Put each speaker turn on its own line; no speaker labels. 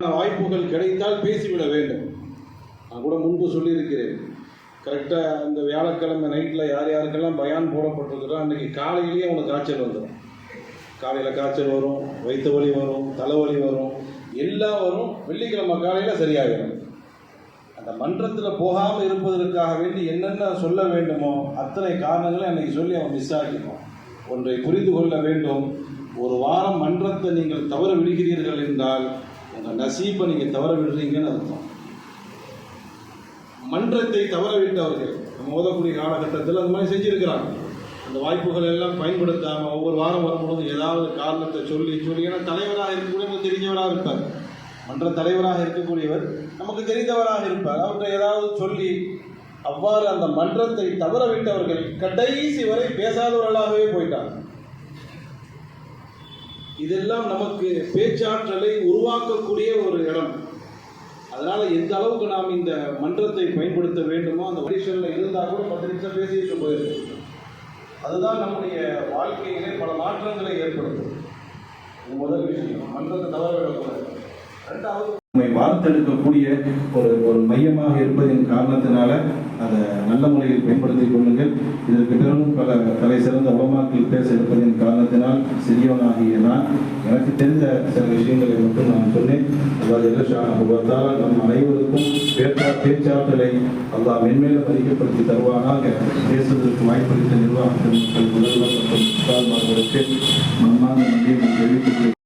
வாய்ப்புகள் கிடைத்தால் பேசிவிட வேண்டும். நான் கூட முன்பு சொல்லியிருக்கிறேன். கரெக்டாக அந்த வியாழக்கிழமை நைட்டில் யார் யாருக்கெல்லாம் பயான் போடப்பட்டிருக்கிறோம் அன்றைக்கி காலையிலேயே அவனுக்கு காய்ச்சல் வந்துடும். காலையில் காய்ச்சல் வரும் வயிற்று வலி வரும் தலைவலி வரும் எல்லாம் வரும். வெள்ளிக்கிழமை காலையில் சரியாகிடும் அந்த மன்றத்தில் போகாமல் இருப்பதற்காக வேண்டி என்னென்ன சொல்ல வேண்டுமோ அத்தனை காரணங்களை அன்றைக்கி சொல்லி அவன் மிஸ் ஆகிடுவான் ஒன்றை புரிந்து கொள்ள வேண்டும். ஒரு வாரம் மன்றத்தை நீங்கள் தவற விடுகிறீர்கள் என்றால் உங்கள் நசீப்பை நீங்கள் தவற விடுறீங்கன்னு அர்த்தம். மன்றத்தை தவற விட்டவர்கள் நம்ம ஓதக்கூடிய காலகட்டத்தில் அந்த மாதிரி செஞ்சுருக்கிறாங்க. அந்த வாய்ப்புகள் எல்லாம் பயன்படுத்தாமல் ஒவ்வொரு வாரம் வரும்பொழுது ஏதாவது காரணத்தை சொல்லி சொல்லி ஏன்னா தலைவராக இருக்கக்கூடியவங்க தெரிஞ்சவராக இருப்பார். மன்ற தலைவராக இருக்கக்கூடியவர் நமக்கு தெரிந்தவராக இருப்பார். அவற்றை ஏதாவது சொல்லி அவ்வாறு அந்த மன்றத்தை தவற விட்டவர்கள் கடைசி வரை பேசாதவர்களாகவே போயிட்டாங்க. இதெல்லாம் நமக்கு பேச்சாற்றலை உருவாக்கக்கூடிய ஒரு இடம். அதனால எந்த அளவுக்கு நாம் இந்த மன்றத்தை பயன்படுத்த வேண்டுமோ அந்த வடிஷனில் இருந்தால் கூட பத்து நிமிஷம் பேசிட்டு போயிருக்கு அதுதான் நம்முடைய வாழ்க்கையிலே பல மாற்றங்களை ஏற்படுத்தும். முதல் விஷயம். மன்றத்தை தவற விடக்கூடாது. ரெண்டாவது நம்மை வார்த்தெடுக்கக்கூடிய ஒரு ஒரு மையமாக இருப்பதின் காரணத்தினால அதை நல்ல முறையில் பயன்படுத்திக் கொள்ளுங்கள். இதற்கு பிறகும் பல தலை சிறந்த உலமாக்கள் எனக்கு தெரிந்த சில விஷயங்களை மட்டும் நான் சொன்னேன் அதாவது எல்லஷான நம் அனைவருக்கும் பேச்சா பேச்சாற்றலை அல்லாஹ் மென்மேலும் அதிகப்படுத்தி தருவானாக பேசுவதற்கு வாய்ப்பளித்த நிர்வாகத்தின் முதல்வர் மற்றும் உஸ்தாத்மார்களுக்கு மன்மான நன்றியை நான் தெரிவித்துக்